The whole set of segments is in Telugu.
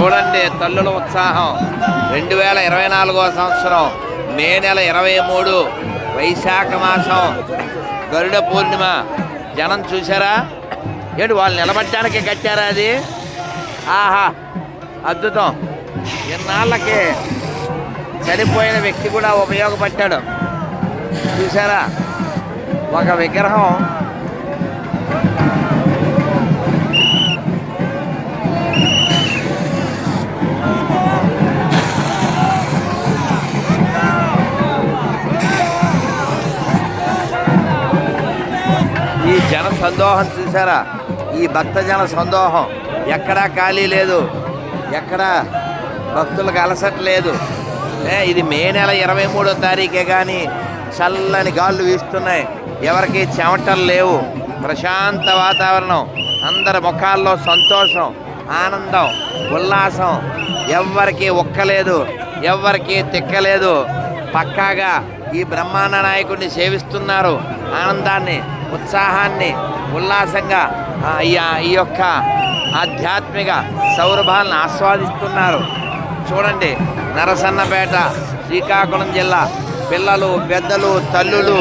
చూడండి తల్లుల ఉత్సాహం. రెండు వేల ఇరవై నాలుగో సంవత్సరం మే నెల ఇరవై మూడు వైశాఖ మాసం గరుడ పూర్ణిమ. జనం చూసారా ఏంటి వాళ్ళు నిలబడటానికి కట్టారా అది? ఆహా అద్భుతం. ఇన్నాళ్ళకి చనిపోయిన వ్యక్తి కూడా ఉపయోగపడ్డాడు. చూసారా ఒక విగ్రహం సందోహం చూసారా ఈ భక్తజన సందోహం. ఎక్కడా ఖాళీ లేదు. ఎక్కడా భక్తులకు అలసట్లేదు ఇది మే నెల ఇరవై మూడో తారీఖే కానీ చల్లని గాళ్ళు వీస్తున్నాయి. ఎవరికి చెమటలు లేవు. ప్రశాంత వాతావరణం. అందరి ముఖాల్లో సంతోషం ఆనందం ఉల్లాసం. ఎవ్వరికి ఒక్కలేదు ఎవ్వరికి తిక్కలేదు. పక్కాగా ఈ బ్రహ్మాండ నాయకుడిని సేవిస్తున్నారు. ఆనందాన్ని ఉత్సాహాన్ని ఉల్లాసంగా ఈ ఈ యొక్క ఆధ్యాత్మిక సౌరభాలను ఆస్వాదిస్తున్నారు. చూడండి నరసన్నపేట శ్రీకాకుళం జిల్లా పిల్లలు పెద్దలు తల్లులు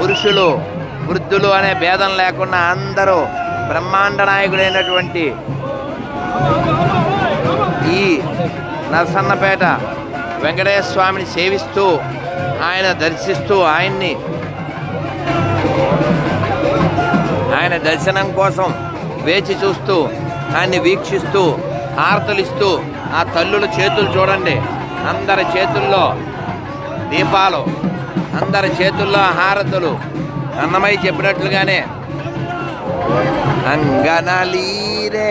పురుషులు వృద్ధులు అనే భేదం లేకుండా అందరూ బ్రహ్మాండ నాయకుడైనటువంటి ఈ నరసన్నపేట వెంకటేశ్వర స్వామిని సేవిస్తూ ఆయన దర్శిస్తూ ఆయన్ని ఆయన దర్శనం కోసం వేచి చూస్తూ ఆయన్ని వీక్షిస్తూ హారతలిస్తూ ఆ తల్లుల చేతులు చూడండి. అందరి చేతుల్లో దీపాలు అందరి చేతుల్లో హారతులు. అన్నమయ్య చెప్పినట్లుగానే అంగనలీరే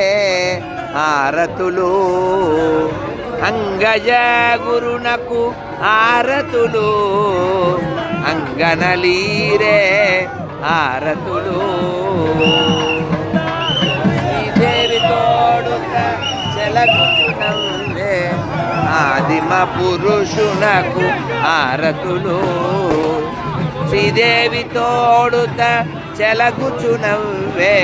హారతులు అంగజ గురునకు హారతులు అంగనలీరే హారతులు శ్రీదేవి తోడుక చెలగుచునవ్వే ఆదిమ పురుషునకు హారతులు శ్రీదేవి తోడుత చెలగుచునవ్వే.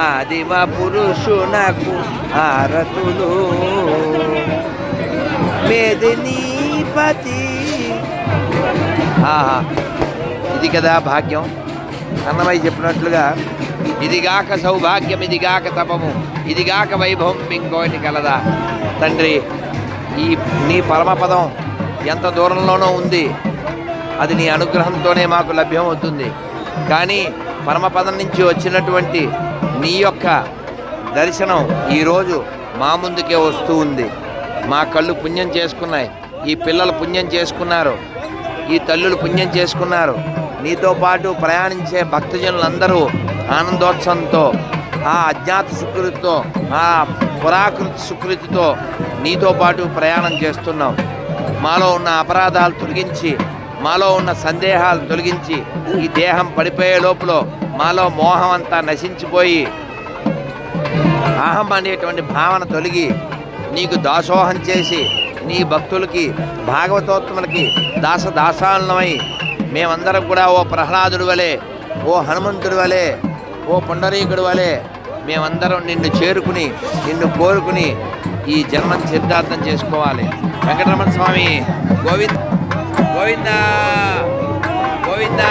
ఆదిమ పురుషునకు హారతులు మేదినీపతి ఆహా ఇది కదా భాగ్యం. అన్నమయ్య చెప్పినట్లుగా ఇదిగాక సౌభాగ్యం ఇదిగాక తపము ఇదిగాక వైభవం ఇంకోటి కలదా. తండ్రి ఈ నీ పరమపదం ఎంత దూరంలోనో ఉంది. అది నీ అనుగ్రహంతోనే మాకు లభ్యమవుతుంది. కానీ పరమపదం నుంచి వచ్చినటువంటి నీ యొక్క దర్శనం ఈరోజు మా ముందుకే వస్తూ ఉంది. మా కళ్ళు పుణ్యం చేసుకున్నాయి. ఈ పిల్లలు పుణ్యం చేసుకున్నారు. ఈ తల్లులు పుణ్యం చేసుకున్నారు. నీతో పాటు ప్రయాణించే భక్తజనులందరూ ఆనందోత్సవంతో ఆ అజ్ఞాత సుకృతితో ఆ పురాకృతి సుకృతితో నీతో పాటు ప్రయాణం చేస్తున్నాం. మాలో ఉన్న అపరాధాలు తొలగించి మాలో ఉన్న సందేహాలు తొలగించి ఈ దేహం పడిపోయే లోపల మాలో మోహం అంతా నశించిపోయి అహం అనేటువంటి భావన తొలగి నీకు దాసోహం చేసి నీ భక్తులకి భాగవతోత్తములకి దాస దాసాలనమై మేమందరం కూడా ఓ ప్రహ్లాదుడు వలె ఓ హనుమంతుడు వలె ఓ పుండరీకుడు వలె మేమందరం నిన్ను చేరుకుని నిన్ను కోరుకుని ఈ జన్మను సిద్ధార్థం చేసుకోవాలి. వెంకటరమణ స్వామి గోవింద గోవిందా గోవిందా.